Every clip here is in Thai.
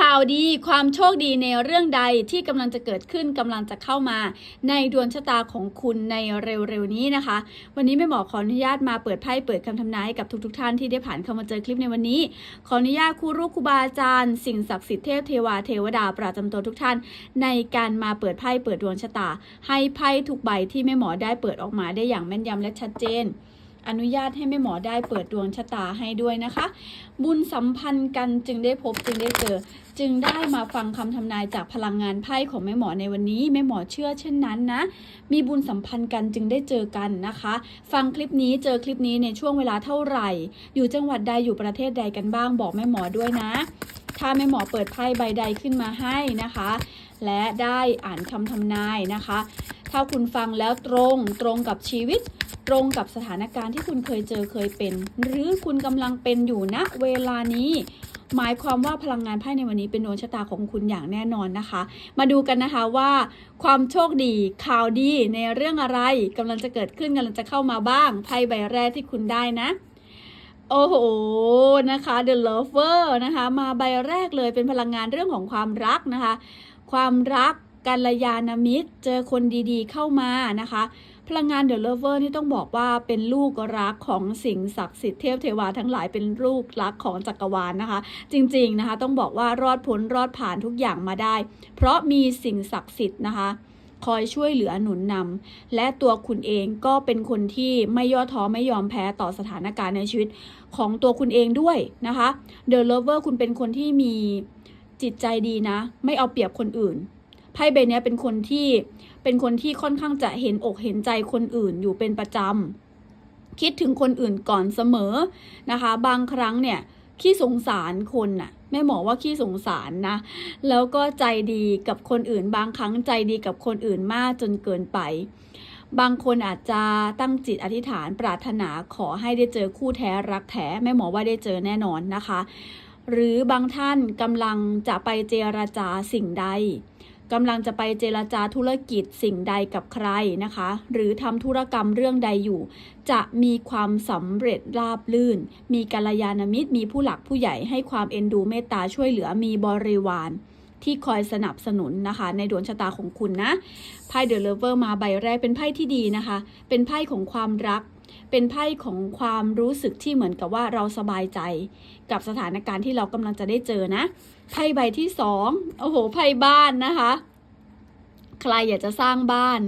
ข่าวดีความโชคดีในเรื่องใดที่กำลังจะเกิดขึ้นกำลังจะเข้ามา ในดวงชะตาของคุณในเร็วๆนี้นะคะ วันนี้แม่หมอขออนุญาตมาเปิดไพ่เปิดคำทำนายกับทุกๆท่านที่ได้ผ่านเข้ามาเจอคลิปในวันนี้ ขออนุญาตครูรูครูบาอาจารย์สิ่งศักดิ์สิทธิ์เทพเทวาเทวดาประจำตัวทุกท่าน ในการมาเปิดไพ่เปิดดวงชะตา ให้ไพ่ทุกใบที่แม่หมอได้เปิดออกมาได้อย่างแม่นยำและชัดเจน อนุญาตให้แม่หมอได้เปิดดวงชะตาให้ด้วยนะคะ บุญสัมพันธ์กันจึงได้พบจึงได้เจอ จึงได้มาฟังคำทำนายจากพลังงานไพ่ของแม่หมอในวันนี้แม่หมอเชื่อเช่นนั้นนะ มีบุญสัมพันธ์กันจึงได้เจอกันนะคะ ฟังคลิปนี้เจอคลิปนี้ในช่วงเวลาเท่าไหร่ อยู่จังหวัดใดอยู่ประเทศใดกันบ้างบอกแม่หมอด้วยนะ ถ้าแม่หมอเปิดไพ่ใบใดขึ้นมาให้นะคะ และได้อ่านคำทำนายนะคะ ถ้าคุณฟังแล้วตรงตรงกับชีวิต ตรงกับสถานการณ์ที่คุณเคยเจอเคยเป็น หรือคุณกำลังเป็นอยู่ณเวลานี้ หมายความว่าพลังงานไพ่ในวันนี้เป็นดวงชะตาของคุณอย่างแน่นอนนะคะ มาดูกันนะคะว่า ความโชคดีข่าวดีในเรื่องอะไรกำลังจะเกิดขึ้นกำลังจะเข้ามาบ้างไพ่ใบแรกที่คุณได้นะโอ้โห นะคะ The Lover นะคะ มาใบแรกเลยเป็นพลังงานเรื่องของความรักนะคะ ความรัก กัลยาณมิตร เจอคนดีๆเข้ามานะคะ พลังงาน The Lover นี่ต้องบอกว่าเป็นลูกรักของสิ่งศักดิ์สิทธิ์เทพเทวาทั้งหลายเป็นลูกรักของจักรวาลนะคะ จริงๆนะคะต้องบอกว่ารอดพ้นรอดผ่านทุกอย่างมาได้ เพราะมีสิ่งศักดิ์สิทธิ์นะคะคอยช่วยเหลือหนุนนำและตัวคุณเองก็เป็นคนที่ไม่ย่อท้อไม่ยอมแพ้ต่อสถานการณ์ในชีวิตของตัวคุณเองด้วยนะคะ The Lover คุณเป็นคนที่มีจิตใจดีนะ ไม่เอาเปรียบคนอื่น ไพ่ใบนี้เป็นคนที่เป็นคนที่ค่อนข้างจะเห็นอกเห็นใจคนอื่นอยู่เป็นประจำคิดถึงคนอื่นก่อนเสมอนะคะ บางครั้งเนี่ยขี้สงสารคนน่ะแม่หมอว่าขี้สงสารนะ แล้วก็ใจดีกับคนอื่น บางครั้งใจดีกับคนอื่นมากจนเกินไป บางคนอาจจะตั้งจิตอธิษฐานปรารถนาขอให้ได้เจอคู่แท้รักแท้แม่หมอว่าได้เจอแน่นอนนะคะ หรือบางท่านกำลังจะไปเจรจาสิ่งใด กำลังจะไปเจรจาธุรกิจสิ่งใดกับใครนะคะ หรือทำธุรกรรมเรื่องใดอยู่ จะมีความสำเร็จราบลื่น มีกัลยาณมิตร มีผู้หลักผู้ใหญ่ให้ความเอ็นดูเมตตาช่วยเหลือมีบริวารที่คอยสนับสนุนนะคะ ในดวงชะตาของคุณนะไพ่เดอะเลเวอร์มาใบแรกเป็นไพ่ที่ดีนะคะ เป็นไพ่ของความรัก เป็นไพ่ของความรู้สึกที่เหมือนกับว่าเราสบายใจ กับสถานการณ์ที่เรากำลังจะได้เจอนะไพ่ใบที่สองโอ้โหไพ่บ้านนะคะ ใครอยากจะสร้างบ้าน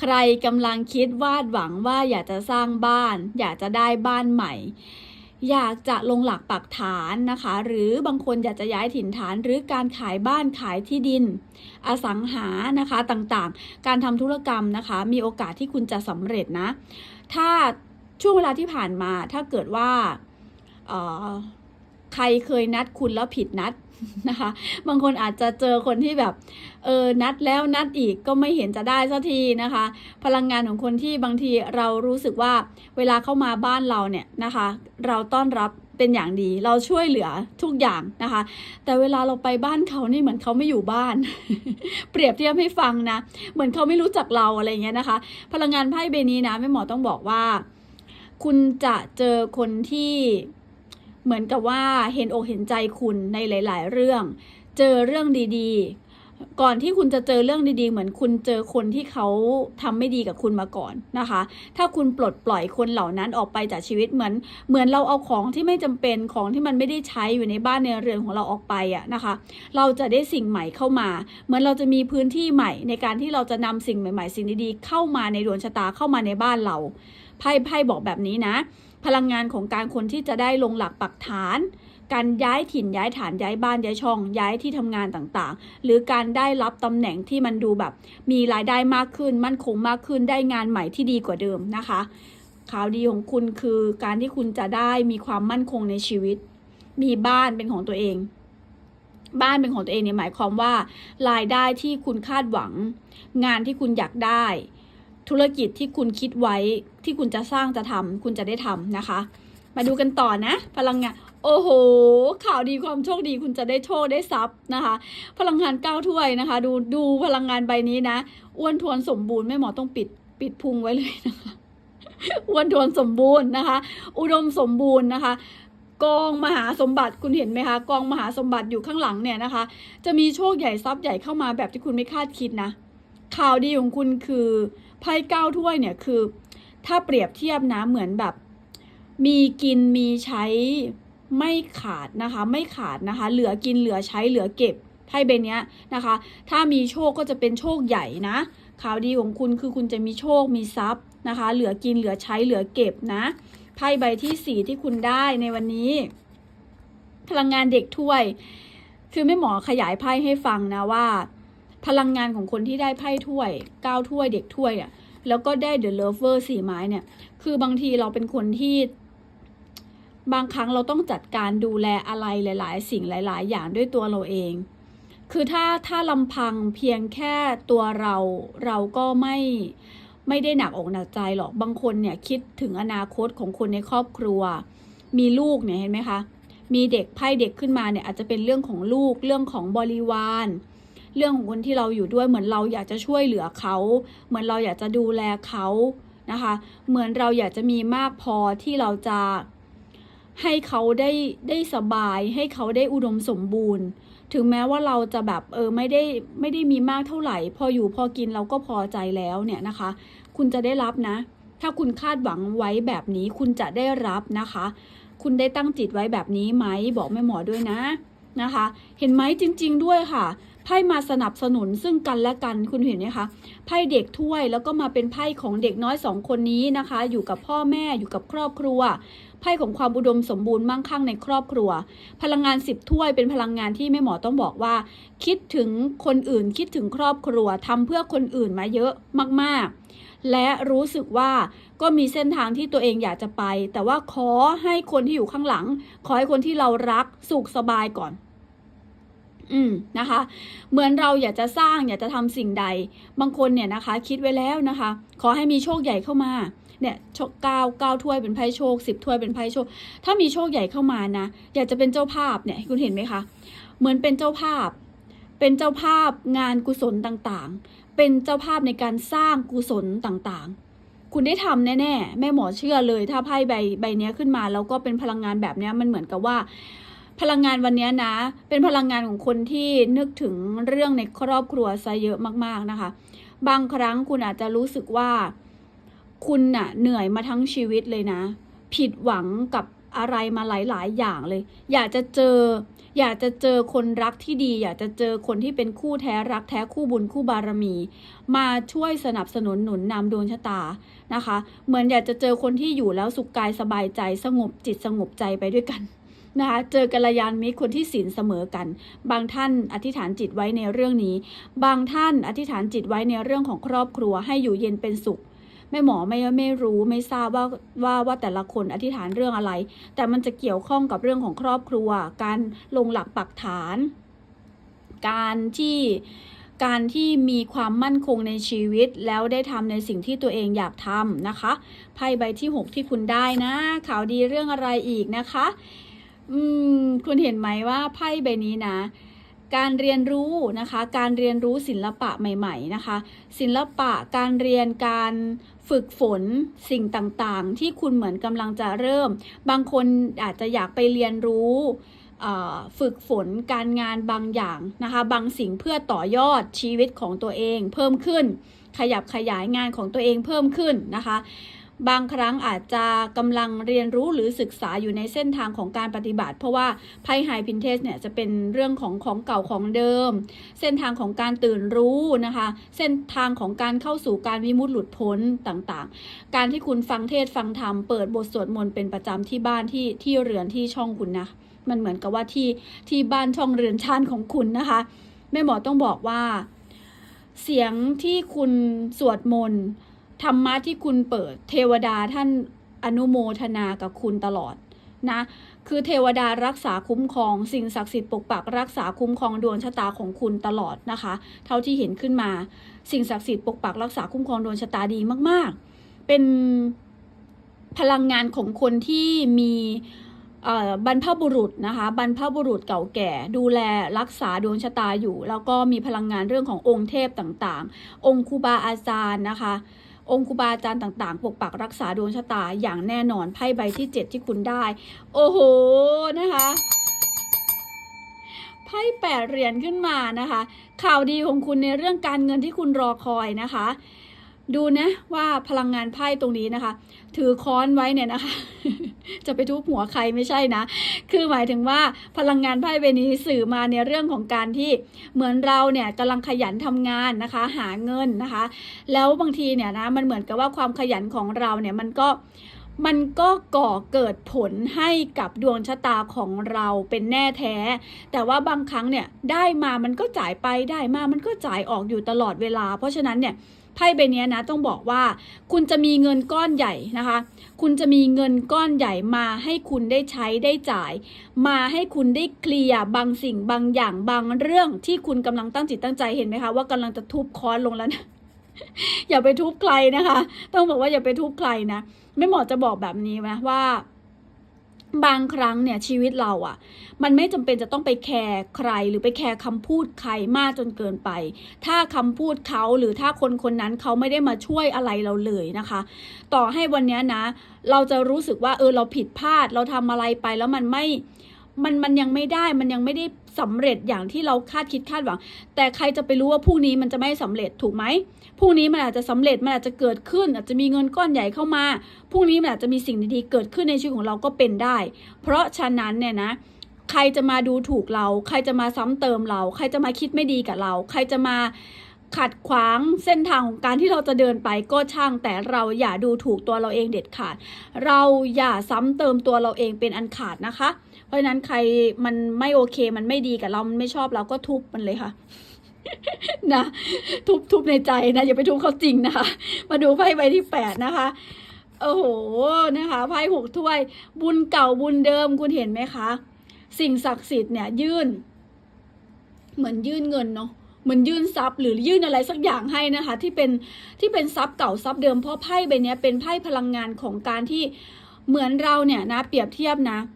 ใครกำลังคิดวาดหวังว่าอยากจะสร้างบ้าน อยากจะได้บ้านใหม่อยากจะลงหลักปักฐานนะคะ หรือบางคนอยากจะย้ายถิ่นฐาน หรือการขายบ้านขายที่ดิน อสังหานะคะต่างๆ การทำธุรกรรมนะคะ มีโอกาสที่คุณจะสำเร็จนะ ถ้าช่วงเวลาที่ผ่านมาถ้าเกิดว่า ใครเคยนัดคุณแล้วผิดนัดนะคะ บางคนอาจจะเจอคนที่แบบเออนัดแล้วนัดอีกก็ไม่เห็นจะได้สักทีนะคะ พลังงานของคนที่บางทีเรารู้สึกว่าเวลาเข้ามาบ้านเราเนี่ยนะคะ เราต้อนรับเป็นอย่างดีเราช่วยเหลือทุกอย่างนะคะ แต่เวลาเราไปบ้านเขานี่เหมือนเขาไม่อยู่บ้าน เปรียบเทียบให้ฟังนะ เหมือนเขาไม่รู้จักเราอะไรเงี้ยนะคะ พลังงานไพ่ใบนี้นะแม่หมอต้องบอกว่า คุณจะเจอคนที่ เหมือนกับว่าเห็นอกเห็นใจคุณในหลาย ๆ เรื่อง เจอเรื่องดีๆ ก่อนที่คุณจะเจอเรื่องดีๆ เหมือนคุณเจอคนที่เขาทำไม่ดีกับคุณมาก่อนนะคะ ถ้าคุณปลดปล่อยคนเหล่านั้นออกไปจากชีวิตเหมือน เหมือนเราเอาของที่ไม่จำเป็นของที่มันไม่ได้ใช้อยู่ในบ้านในเรือนของเราออกไปอะนะคะ เราจะได้สิ่งใหม่เข้ามา เหมือนเราจะมีพื้นที่ใหม่ ในการที่เราจะนำสิ่งใหม่ ๆ สิ่งดีๆเข้ามาในดวงชะตาเข้ามาในบ้านเราไพ่ไพ่บอกแบบนี้นะ พลังงานของการคนที่จะได้ลงหลักปักฐาน การย้ายถิ่นย้ายฐานย้ายบ้านย้ายช่อง ย้ายที่ทำงานต่างๆ หรือการได้รับตำแหน่งที่มันดูแบบ มีรายได้มากขึ้น มั่นคงมากขึ้นได้งานใหม่ที่ดีกว่าเดิมนะคะข่าวดีของคุณคือการที่คุณจะได้มีความมั่นคงในชีวิต มีบ้านเป็นของตัวเอง บ้านเป็นของตัวเองเนี่ยหมายความว่า รายได้ที่คุณคาดหวัง งานที่คุณอยากได้ ธุรกิจที่คุณคิดไว้ที่คุณจะสร้างจะทำคุณจะได้ทำนะคะ มาดูกันต่อนะ พลังงานโอ้โห ข่าวดีความโชคดีคุณจะได้โชคได้ทรัพย์นะคะ พลังงานเก้าถ้วยนะคะ ดูดูพลังงานใบนี้นะอ้วนทวนสมบูรณ์แม่หมอต้องปิดปิดพุงไว้เลยนะคะอ้วนทวนสมบูรณ์นะคะ อุดมสมบูรณ์นะคะกองมหาสมบัติคุณเห็นไหมคะกองมหาสมบัติอยู่ข้างหลังเนี่ยนะคะ จะมีโชคใหญ่ทรัพย์ใหญ่เข้ามาแบบที่คุณไม่คาดคิดนะ ข่าวดีของคุณคือ ไพ่เก้าถ้วยเนี่ยคือ ถ้าเปรียบเทียบนะเหมือนแบบ มีกินมีใช้ไม่ขาดนะคะ ไม่ขาดนะคะ เหลือกินเหลือใช้เหลือเก็บไพ่ใบเนี้ยนะคะ ถ้ามีโชคก็จะเป็นโชคใหญ่นะข่าวดีของคุณคือคุณจะมีโชคมีทรัพย์นะคะ เหลือกินเหลือใช้เหลือเก็บนะไพ่ใบที่สี่ที่คุณได้ในวันนี้ พลังงานเด็กถ้วย คือแม่หมอขยายไพ่ให้ฟังนะว่า พลังงานของคนที่ได้ไพ่ถ้วยก้าวถ้วยเด็กถ้วยอะแล้วก็ได้เดอะเลเวอร์สี่ไม้เนี่ย คือบางทีเราเป็นคนที่ บางครั้งเราต้องจัดการดูแลอะไรหลาย ๆ สิ่งหลาย ๆ อย่างด้วยตัวเราเอง คือถ้าถ้าลำพังเพียงแค่ตัวเราเราก็ไม่ไม่ได้หนักอกหนักใจหรอก บางคนเนี่ยคิดถึงอนาคตของคนในครอบครัว มีลูกเนี่ยเห็นไหมคะ มีเด็กไพ่เด็กขึ้นมาเนี่ยอาจจะเป็นเรื่องของลูกเรื่องของบริวาร เรื่องของคนที่เราอยู่ด้วยเหมือนเราอยากจะช่วยเหลือเขา เหมือนเราอยากจะดูแลเขานะคะ เหมือนเราอยากจะมีมากพอที่เราจะให้เขาได้ได้สบาย ให้เขาได้อุดมสมบูรณ์ ถึงแม้ว่าเราจะแบบเออไม่ได้ไม่ได้มีมากเท่าไหร่ พออยู่พอกินเราก็พอใจแล้วเนี่ยนะคะ คุณจะได้รับนะ ถ้าคุณคาดหวังไว้แบบนี้คุณจะได้รับนะคะ คุณได้ตั้งจิตไว้แบบนี้ไหมบอกแม่หมอด้วยนะนะคะ เห็นไหมจริง ๆ ด้วยค่ะ ไพ่มาสนับสนุนซึ่งกันและกันคุณเห็นไหมคะไพ่เด็กถ้วยแล้วก็มาเป็นไพ่ของเด็กน้อยสองคนนี้นะคะ อยู่กับพ่อแม่อยู่กับครอบครัวไพ่ของความอุดมสมบูรณ์มั่งคั่งในครอบครัว พลังงานสิบถ้วยเป็นพลังงานที่แม่หมอต้องบอกว่า คิดถึงคนอื่นคิดถึงครอบครัวทำเพื่อคนอื่นมาเยอะมากๆ และรู้สึกว่าก็มีเส้นทางที่ตัวเองอยากจะไป แต่ว่าขอให้คนที่อยู่ข้างหลัง ขอให้คนที่เรารักสุขสบายก่อน อืมนะคะ เหมือนเราอยากจะสร้างอยากจะทำสิ่งใด บางคนเนี่ยนะคะ คิดไว้แล้วนะคะ ขอให้มีโชคใหญ่เข้ามาเนี่ยโชคเก้าเก้าถ้วยเป็นไพ่โชคสิบถ้วยเป็นไพ่โชค ถ้ามีโชคใหญ่เข้ามานะอยากจะเป็นเจ้าภาพเนี่ยคุณเห็นไหมคะ เหมือนเป็นเจ้าภาพ เป็นเจ้าภาพงานกุศลต่างๆ เป็นเจ้าภาพในการสร้างกุศลต่างๆ คุณได้ทำแน่ๆแม่หมอเชื่อเลย ถ้าไพ่ใบใบนี้ขึ้นมาแล้วก็เป็นพลังงานแบบนี้มันเหมือนกับว่า พลังงานวันนี้นะ เป็นพลังงานของคนที่นึกถึงเรื่องในครอบครัวซะเยอะมากๆนะคะ บางครั้งคุณอาจจะรู้สึกว่า คุณน่ะเหนื่อยมาทั้งชีวิตเลยนะ ผิดหวังกับอะไรมาหลาย ๆ อย่างเลย อยากจะเจอ อยากจะเจอคนรักที่ดี อยากจะเจอคนที่เป็นคู่แท้รักแท้คู่บุญคู่บารมี มาช่วยสนับสนุนหนุนนำดวงชะตานะคะ เหมือนอยากจะเจอคนที่อยู่แล้วสุขกายสบายใจสงบจิตสงบใจไปด้วยกัน นะคะเจอกัลยาณมิตรคนที่ศีลเสมอกัน บางท่านอธิษฐานจิตไว้ในเรื่องนี้ บางท่านอธิษฐานจิตไว้ในเรื่องของครอบครัวให้อยู่เย็นเป็นสุขแม่หมอไม่ไม่รู้ไม่ทราบว่าว่าว่าแต่ละคนอธิษฐานเรื่องอะไร แต่มันจะเกี่ยวข้องกับเรื่องของครอบครัว การลงหลักปักฐาน การที่การที่มีความมั่นคงในชีวิตแล้วได้ทำในสิ่งที่ตัวเองอยากทำนะคะ ไพ่ใบที่ 6 ที่คุณได้นะ ข่าวดีเรื่องอะไรอีกนะคะ อืมคุณเห็นไหมว่าไพ่ใบนี้นะ การเรียนรู้นะคะ การเรียนรู้ศิลปะใหม่ ๆนะคะ ศิลปะการเรียนการฝึกฝนสิ่งต่างๆ ที่คุณเหมือนกำลังจะเริ่ม บางคนอาจจะอยากไปเรียนรู้ฝึกฝนการงานบางอย่างนะคะ บางสิ่งเพื่อต่อยอดชีวิตของตัวเองเพิ่มขึ้น ขยับขยายงานของตัวเองเพิ่มขึ้นนะคะ บางครั้งอาจจะกำลังเรียนรู้หรือศึกษาอยู่ในเส้นทางของการปฏิบัติ เพราะว่าไพ่ไฮพินเทสเนี่ยจะเป็นเรื่องของของเก่าของเดิม เส้นทางของการตื่นรู้นะคะ เส้นทางของการเข้าสู่การวิมุตติหลุดพ้นต่างๆ การที่คุณฟังเทศฟังธรรมเปิดบทสวดมนต์เป็นประจำที่บ้านที่ที่เรือนที่ช่องคุณนะมันเหมือนกับว่าที่ที่บ้านช่องเรือนชานของคุณนะคะแม่หมอต้องบอกว่าเสียงที่คุณสวดมนต์ ธรรมะที่คุณเปิด เทวดาท่านอนุโมทนากับคุณตลอดนะคือเทวดารักษาคุ้มครอง สิ่งศักดิ์สิทธิ์ปกปักรักษาคุ้มครองดวงชะตาของคุณตลอดนะคะ เท่าที่เห็นขึ้นมา สิ่งศักดิ์สิทธิ์ปกปักรักษาคุ้มครองดวงชะตาดีมาก ๆ เป็นพลังงานของคนที่มีบรรพบุรุษนะคะบรรพบุรุษเก่าแก่ ดูแลรักษาดวงชะตาอยู่ แล้วก็มีพลังงานเรื่องขององค์เทพต่างๆ องค์ครูบาอาจารย์นะคะ องคุบาอาจารย์ต่างๆ ปกปักรักษาดวงชะตาอย่างแน่นอนไพ่ใบที่ 7 ที่คุณได้ โอ้โหนะคะไพ่แปดเหรียญขึ้นมานะคะ ข่าวดีของคุณในเรื่องการเงินที่คุณรอคอยนะคะ ดูนะว่าพลังงานไพ่ตรงนี้นะคะ ถือค้อนไว้เนี่ยนะคะ จะไปทุบหัวใครไม่ใช่นะ คือหมายถึงว่าพลังงานไพ่ใบนี้สื่อมาในเรื่องของการที่เหมือนเราเนี่ยกำลังขยันทำงานนะคะ หาเงินนะคะ แล้วบางทีเนี่ยนะมันเหมือนกับว่าความขยันของเราเนี่ยมันก็มันก็ก่อเกิดผลให้กับดวงชะตาของเราเป็นแน่แท้ แต่ว่าบางครั้งเนี่ยได้มามันก็จ่ายไปได้มามันก็จ่ายออกอยู่ตลอดเวลา เพราะฉะนั้นเนี่ย ไพ่ใบนี้นะต้องบอกว่า คุณจะมีเงินก้อนใหญ่นะคะ คุณจะมีเงินก้อนใหญ่มาให้คุณได้ใช้ได้จ่าย มาให้คุณได้เคลียร์บางสิ่งบางอย่างบางเรื่องที่คุณกำลังตั้งจิตตั้งใจเห็นไหมคะว่ากำลังจะทุบค้อนลงแล้วนะอย่าไปทุบใครนะคะ ต้องบอกว่าอย่าไปทุบใครนะไม่เหมอจะบอกแบบนี้นะว่า บางครั้งเนี่ยชีวิตเราอะ่ะ มันไม่จำเป็นจะต้องไปแคร์ใครหรือไปแคร์คำพูดใครมากจนเกินไป ถ้าคำพูดเขาหรือถ้าคนคนนั้นเขาไม่ได้มาช่วยอะไรเราเลยนะคะ ต่อให้วันเนี้ยนะ เราจะรู้สึกว่าเออเราผิดพลาดเราทำอะไรไปแล้วมันไม่มันมันยังไม่ได้มันยังไม่ได้ สำเร็จอย่างที่เราคาดคิดคาดหวัง แต่ใครจะไปรู้ว่าพรุ่งนี้มันจะไม่สำเร็จถูกไหมพรุ่งนี้มันอาจจะสำเร็จมันอาจจะเกิดขึ้น อาจจะมีเงินก้อนใหญ่เข้ามาพรุ่งนี้มันอาจจะมีสิ่งดีๆเกิดขึ้นในชีวิตของเราก็เป็นได้ เพราะฉะนั้นเนี่ยนะใครจะมาดูถูกเรา ใครจะมาซ้ำเติมเรา ใครจะมาคิดไม่ดีกับเรา ใครจะมาขัดขวางเส้นทางของการที่เราจะเดินไปก็ช่าง แต่เราอย่าดูถูกตัวเราเองเด็ดขาด เราอย่าซ้ำเติมตัวเราเองเป็นอันขาดนะคะ เพราะฉะนั้นใครมันไม่โอเคมันไม่ดีกับเรา มันไม่ชอบเราก็ทุบมันเลยค่ะนะทุบทุบในใจนะอย่าไปทุบเขาจริงนะคะ มาดูไพ่ใบที่แปดนะคะโอ้โหนะคะไพ่หกถ้วย บุญเก่าบุญเดิมคุณเห็นไหมคะ สิ่งศักดิ์สิทธิ์เนี่ยยื่น เหมือนยื่นเงินเนาะเหมือนยื่นทรัพย์หรือยื่นอะไรสักอย่างให้นะคะ ที่เป็นที่เป็นทรัพย์เก่าทรัพย์เดิมเพราะไพ่ใบเนี้ยเป็นไพ่พลังงานของการที่เหมือนเราเนี่ยนะ เปรียบเทียบนะเ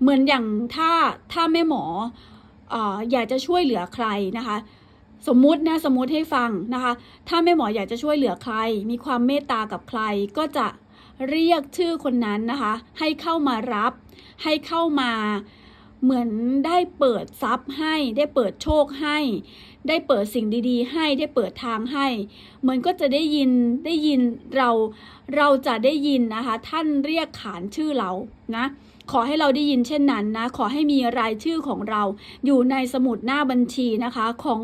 เหมือนอย่างถ้าถ้าแม่หมอเอ่ออยากจะช่วยเหลือใครนะคะ สมมุตินะสมมุติให้ฟังนะคะ ถ้าแม่หมออยากจะช่วยเหลือใคร มีความเมตตากับใคร ก็จะเรียกชื่อคนนั้นนะคะ ให้เข้ามารับ ให้เข้ามาเหมือนได้เปิดทรัพย์ให้ ได้เปิดโชคให้ ได้เปิดสิ่งดีๆ ให้ได้เปิดทางให้เหมือนก็จะได้ยินได้ยินเราเราจะได้ยินนะคะ ท่านเรียกขานชื่อเรานะ ขอให้เราได้ยินเช่นนั้นนะ ขอให้มีรายชื่อของเราอยู่ในสมุดหน้าบัญชีนะคะ ของ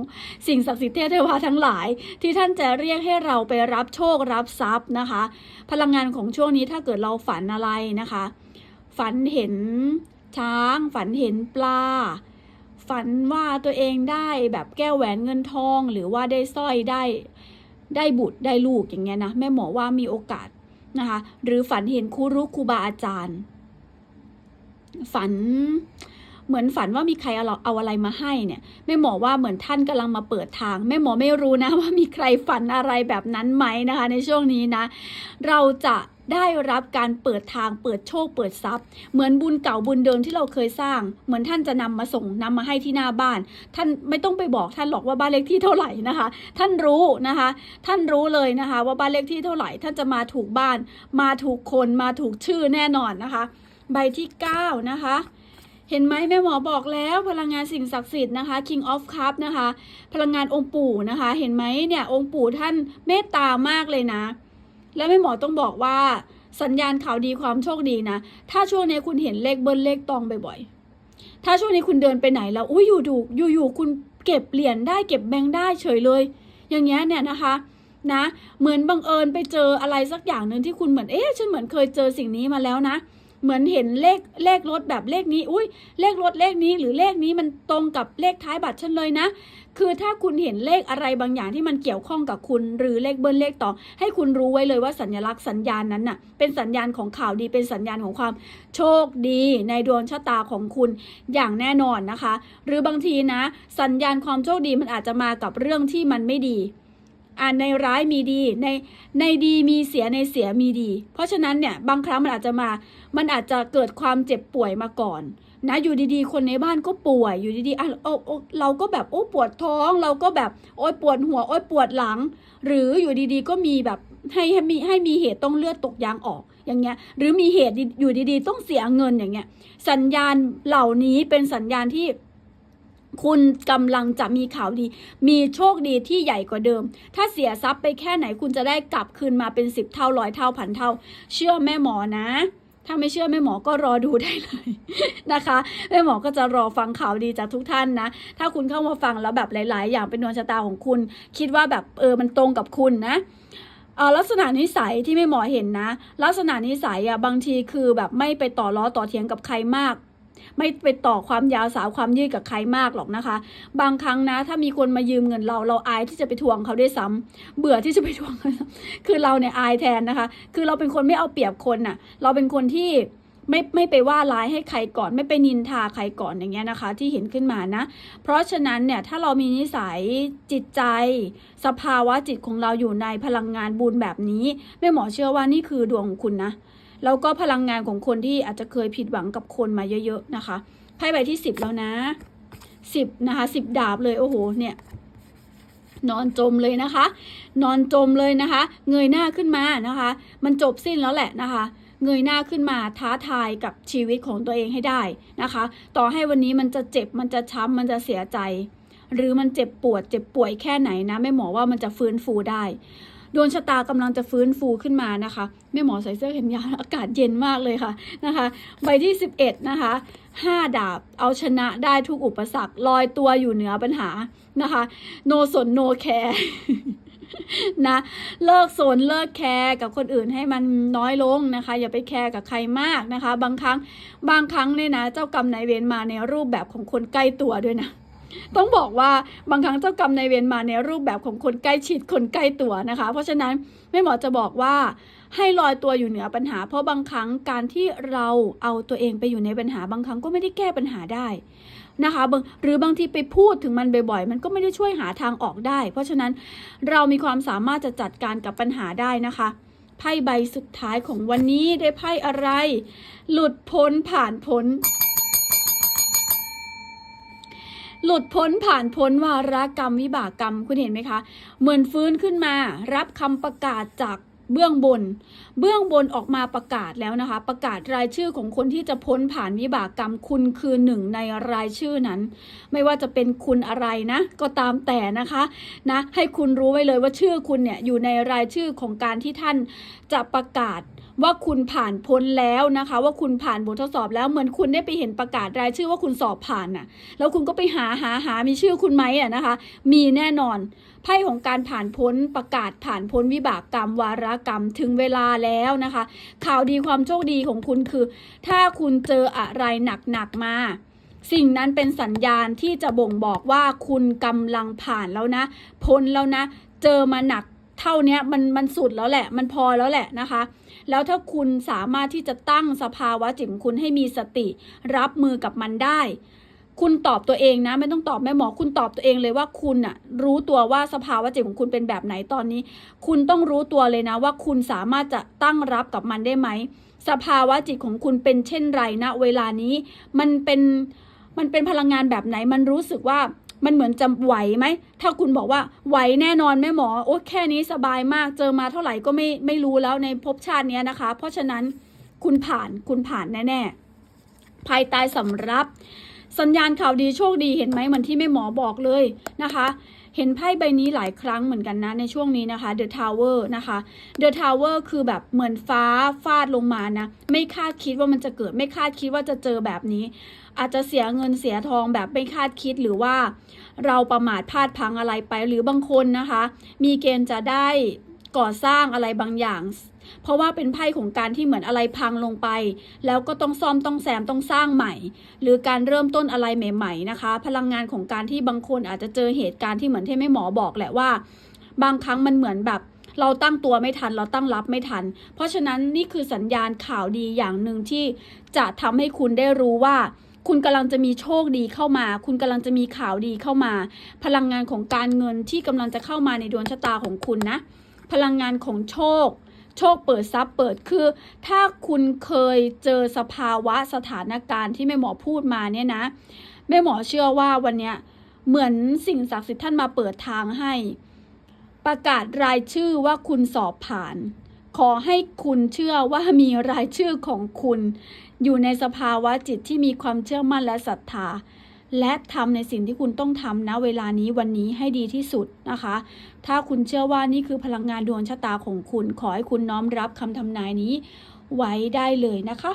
สิ่งศักดิ์สิทธิ์เทพเทวาทั้งหลาย ที่ท่านจะเรียกให้เราไปรับโชครับทรัพย์นะคะ พลังงานของช่วงนี้ถ้าเกิดเราฝันอะไรนะคะ ฝันเห็นช้าง ฝันเห็นปลาฝันว่าตัวเองได้แบบแก้วแหวนเงินทอง หรือว่าได้สร้อยได้ได้บุตรได้ลูกอย่างเงี้ยนะแม่หมอว่ามีโอกาสนะคะ หรือฝันเห็นครูรู้ครูบาอาจารย์ ฝัน เหมือนฝันว่ามีใครเอาเอาอะไรมาให้เนี่ยแม่หมอว่าเหมือนท่านกำลังมาเปิดทางแม่หมอไม่รู้นะว่ามีใครฝันอะไรแบบนั้นไหมนะคะ ในช่วงนี้นะ เราจะได้รับการเปิดทางเปิดโชคเปิดทรัพย์ เหมือนบุญเก่าบุญเดิมที่เราเคยสร้าง เหมือนท่านจะนำมาส่งนำมาให้ที่หน้าบ้าน ท่านไม่ต้องไปบอกท่านหรอกว่าบ้านเลขที่เท่าไหร่นะคะ ท่านรู้นะคะ ท่านรู้เลยนะคะ ว่าบ้านเลขที่เท่าไหร่ ท่านจะมาถูกบ้าน มาถูกคนมาถูกชื่อแน่นอนนะคะ ใบที่ 9 นะคะ เห็นไหมแม่หมอบอกแล้วพลังงานสิ่งศักดิ์สิทธิ์นะคะ King of Cup นะคะ พลังงานองค์ปู่นะคะ เห็นไหมเนี่ยองค์ปู่ท่านเมตตามากเลยนะ แล้วแม่หมอต้องบอกว่าสัญญาณข่าวดีความโชคดีนะ ถ้าช่วงนี้คุณเห็นเลขเบิ้ลเลขตองบ่อยๆ ถ้าช่วงนี้คุณเดินไปไหนแล้วอุ้ยอยู่ดูอยู่อยู่คุณเก็บเหรียญได้เก็บแบงค์ได้เฉยเลย อย่างเงี้ยเนี่ยนะคะนะเหมือนบังเอิญไปเจออะไรสักอย่างหนึ่งที่คุณเหมือนเอ๊ะฉันเหมือนเคยเจอสิ่งนี้มาแล้วนะ เหมือนเห็นเลขเลขรถแบบเลขนี้ อุ้ยเลขรถเลขนี้ หรือเลขนี้มันตรงกับเลขท้ายบัตรฉันเลยนะ คือถ้าคุณเห็นเลขอะไรบางอย่างที่มันเกี่ยวข้องกับคุณ หรือเลขเบิ้ลเลขต่อ ให้คุณรู้ไว้เลยว่าสัญลักษณ์สัญญาณนั้นน่ะ เป็นสัญญาณของข่าวดี เป็นสัญญาณของความโชคดีในดวงชะตาของคุณอย่างแน่นอนนะคะ หรือบางทีนะ สัญญาณความโชคดีมันอาจจะมากับเรื่องที่มันไม่ดี อ่าในร้ายมีดี ในในดีมีเสียในเสียมีดี เพราะฉะนั้นเนี่ยบางครั้งมันอาจจะมา มันอาจจะเกิดความเจ็บป่วยมาก่อนนะอยู่ดีๆ คนในบ้านก็ป่วยอยู่ดีๆอะโอ้โอ้เราก็แบบโอ้ปวดท้องเราก็แบบโอ้ยปวดหัวโอ้ยปวดหลัง หรืออยู่ดีๆ ก็มีแบบให้ให้มีให้มีเหตุต้องเลือดตกยางออกอย่างเงี้ย หรือมีเหตุอยู่ดีๆ ต้องเสียเงินอย่างเงี้ย สัญญาณเหล่านี้เป็นสัญญาณที่ คุณกำลังจะมีข่าวดี มีโชคดีที่ใหญ่กว่าเดิม ถ้าเสียทรัพย์ไปแค่ไหนคุณจะได้กลับคืนมาเป็นสิบเท่าร้อยเท่าพันเท่า เชื่อแม่หมอนะ ถ้าไม่เชื่อแม่หมอก็รอดูได้เลยนะคะแม่หมอก็จะรอฟังข่าวดีจากทุกท่านนะ ถ้าคุณเข้ามาฟังแล้วแบบหลาย ๆ อย่างเป็นดวงชะตาของคุณ คิดว่าแบบเออมันตรงกับคุณนะลักษณะนิสัยที่แม่หมอเห็นนะ ลักษณะนิสัยอะบางทีคือแบบไม่ไปต่อล้อต่อเถียงกับใครมาก ไม่ไปต่อความยาวสาวความยืดกับใครมากหรอกนะคะ บางครั้งนะ ถ้ามีคนมายืมเงินเราเราอายที่จะไปทวงเขาด้วยซ้ำเบื่อที่จะไปทวง คือเราเนี่ยอายแทนนะคะ คือเราเป็นคนไม่เอาเปรียบคนน่ะ เราเป็นคนที่ไม่ไม่ไปว่าร้ายให้ใครก่อน ไม่ไปนินทาใครก่อนอย่างเงี้ยนะคะ ที่เห็นขึ้นมานะ เพราะฉะนั้นเนี่ยถ้าเรามีนิสัยจิตใจ สภาวะจิตของเราอยู่ในพลังงานบุญแบบนี้แม่หมอเชื่อว่านี่คือดวงของคุณนะ แล้วก็พลังงานของคนที่อาจจะเคยผิดหวังกับคนมาเยอะๆนะคะไพ่ใบที่สิบแล้วนะสิบนะคะสิบดาบเลยโอ้โหเนี่ยนอนจมเลยนะคะ นอนจมเลยนะคะ เงยหน้าขึ้นมานะคะ มันจบสิ้นแล้วแหละนะคะเงยหน้าขึ้นมาท้าทายกับชีวิตของตัวเองให้ได้นะคะ ต่อให้วันนี้มันจะเจ็บมันจะช้ำมันจะเสียใจ หรือมันเจ็บปวด เจ็บป่วยแค่ไหนนะแม่หมอว่ามันจะฟื้นฟูได้ ดวงชะตากำลังจะฟื้นฟูขึ้นมานะคะแม่หมอใส่เสื้อแขนยาวอากาศเย็นมากเลยค่ะนะคะใบที่ 11 นะคะ5ดาบเอาชนะได้ทุกอุปสรรคลอยตัวอยู่เหนือปัญหานะคะโนสนโนแคร์นะเลิกสนเลิกแคร์กับคนอื่นให้มันน้อยลงนะคะ อย่าไปแคร์กับใครมากนะคะ บางครั้งบางครั้งเนี่ยนะ เจ้ากรรมนายเวรมาในรูปแบบของคนใกล้ตัวด้วยนะ ต้องบอกว่าบางครั้งเจ้ากรรมนายเวรมาในรูปแบบของคนใกล้ชิดคนใกล้ตัวนะคะ เพราะฉะนั้นแม่หมอจะบอกว่าให้ลอยตัวอยู่เหนือปัญหา เพราะบางครั้งการที่เราเอาตัวเองไปอยู่ในปัญหาบางครั้งก็ไม่ได้แก้ปัญหาได้นะคะบางหรือบางทีไปพูดถึงมันบ่อยๆ มันก็ไม่ได้ช่วยหาทางออกได้ เพราะฉะนั้นเรามีความสามารถจะจัดการกับปัญหาได้นะคะไพ่ใบสุดท้ายของวันนี้ได้ไพ่อะไร หลุดพ้นผ่านพ้น หลุดพ้นผ่านพ้นวาระกรรมวิบากกรรมคุณเห็นไหมคะ เหมือนฟื้นขึ้นมา รับคำประกาศจากเบื้องบน เบื้องบนออกมาประกาศแล้วนะคะ ประกาศรายชื่อของคนที่จะพ้นผ่านวิบากกรรมคุณคือหนึ่งในรายชื่อนั้น ไม่ว่าจะเป็นคุณอะไรนะ ก็ตามแต่นะคะนะให้คุณรู้ไว้เลยว่าชื่อคุณเนี่ยอยู่ในรายชื่อของการที่ท่านจะประกาศ ว่าคุณผ่านพ้นแล้วนะคะ ว่าคุณผ่านบททดสอบแล้วเหมือนคุณได้ไปเห็นประกาศรายชื่อว่าคุณสอบผ่านน่ะ แล้วคุณก็ไปหาหาหามีชื่อคุณไหมอะนะคะ มีแน่นอนไพ่ของการผ่านพ้นประกาศผ่านพ้นวิบากกรรม วารกรรมถึงเวลาแล้วนะคะ ข่าวดีความโชคดีของคุณคือ ถ้าคุณเจออะไรหนักๆมาสิ่งนั้นเป็นสัญญาณที่จะบ่งบอกว่าคุณกำลังผ่านแล้วนะ พ้นแล้วนะ เจอมาหนักเท่านี้มันมันสุดแล้วแหละ มันพอแล้วแหละนะคะ แล้วถ้าคุณสามารถที่จะตั้งสภาวะจิตของคุณให้มีสติ รับมือกับมันได้ คุณตอบตัวเองนะ ไม่ต้องตอบแม่หมอคุณตอบตัวเองเลยว่าคุณอะรู้ตัวว่าสภาวะจิตของคุณเป็นแบบไหนตอนนี้ คุณต้องรู้ตัวเลยนะว่าคุณสามารถจะตั้งรับกับมันได้ไหมสภาวะจิตของคุณเป็นเช่นไรนะเวลานี้ มันเป็นมันเป็นพลังงานแบบไหนมันรู้สึกว่า มันเหมือนจะไหวไหม ถ้าคุณบอกว่าไหวแน่นอนแม่หมอ โอ้แค่นี้สบายมาก เจอมาเท่าไหร่ก็ไม่ไม่รู้แล้วในภพชาตินี้นะคะ เพราะฉะนั้นคุณผ่านคุณผ่านแน่ๆ ภายใต้สำรับสัญญาณข่าวดีโชคดีเห็นไหมเหมือนที่แม่หมอบอกเลยนะคะ เห็นไพ่ใบนี้หลายครั้งเหมือนกันนะในช่วงนี้นะคะ The Tower นะคะ The Tower คือแบบเหมือนฟ้าฟาดลงมานะ ไม่คาดคิดว่ามันจะเกิด ไม่คาดคิดว่าจะเจอแบบนี้ อาจจะเสียเงินเสียทองแบบไม่คาดคิดหรือว่าเราประมาทพลาดพังอะไรไปหรือบางคนนะคะ มีเกณฑ์จะได้ก่อสร้างอะไรบางอย่าง เพราะว่าเป็นไพ่ของการที่เหมือนอะไรพังลงไป แล้วก็ต้องซ่อมต้องแซมต้องสร้างใหม่ หรือการเริ่มต้นอะไรใหม่ ๆ นะคะ พลังงานของการที่บางคนอาจจะเจอเหตุการณ์ที่เหมือนที่แม่หมอบอกแหละว่า บางครั้งมันเหมือนแบบเราตั้งตัวไม่ทันเราตั้งรับไม่ทัน เพราะฉะนั้นนี่คือสัญญาณข่าวดีอย่างหนึ่งที่จะทำให้คุณได้รู้ว่า คุณกำลังจะมีโชคดีเข้ามา คุณกำลังจะมีข่าวดีเข้ามา พลังงานของการเงินที่กำลังจะเข้ามาในดวงชะตาของคุณนะ พลังงานของโชค โชคเปิดซับเปิดคือ ถ้าคุณเคยเจอสภาวะสถานการณ์ที่แม่หมอพูดมาเนี่ยนะแม่หมอเชื่อว่าวันเนี้ยเหมือนสิ่งศักดิ์สิทธิ์ท่านมาเปิดทางให้ ประกาศรายชื่อว่าคุณสอบผ่าน ขอให้คุณเชื่อว่ามีรายชื่อของคุณ อยู่ในสภาวะจิตที่มีความเชื่อมั่นและศรัทธา และทำในสิ่งที่คุณต้องทำนะเวลานี้วันนี้ให้ดีที่สุดนะคะ ถ้าคุณเชื่อว่านี่คือพลังงานดวงชะตาของคุณ ขอให้คุณน้อมรับคำทำนายนี้ไว้ได้เลยนะคะ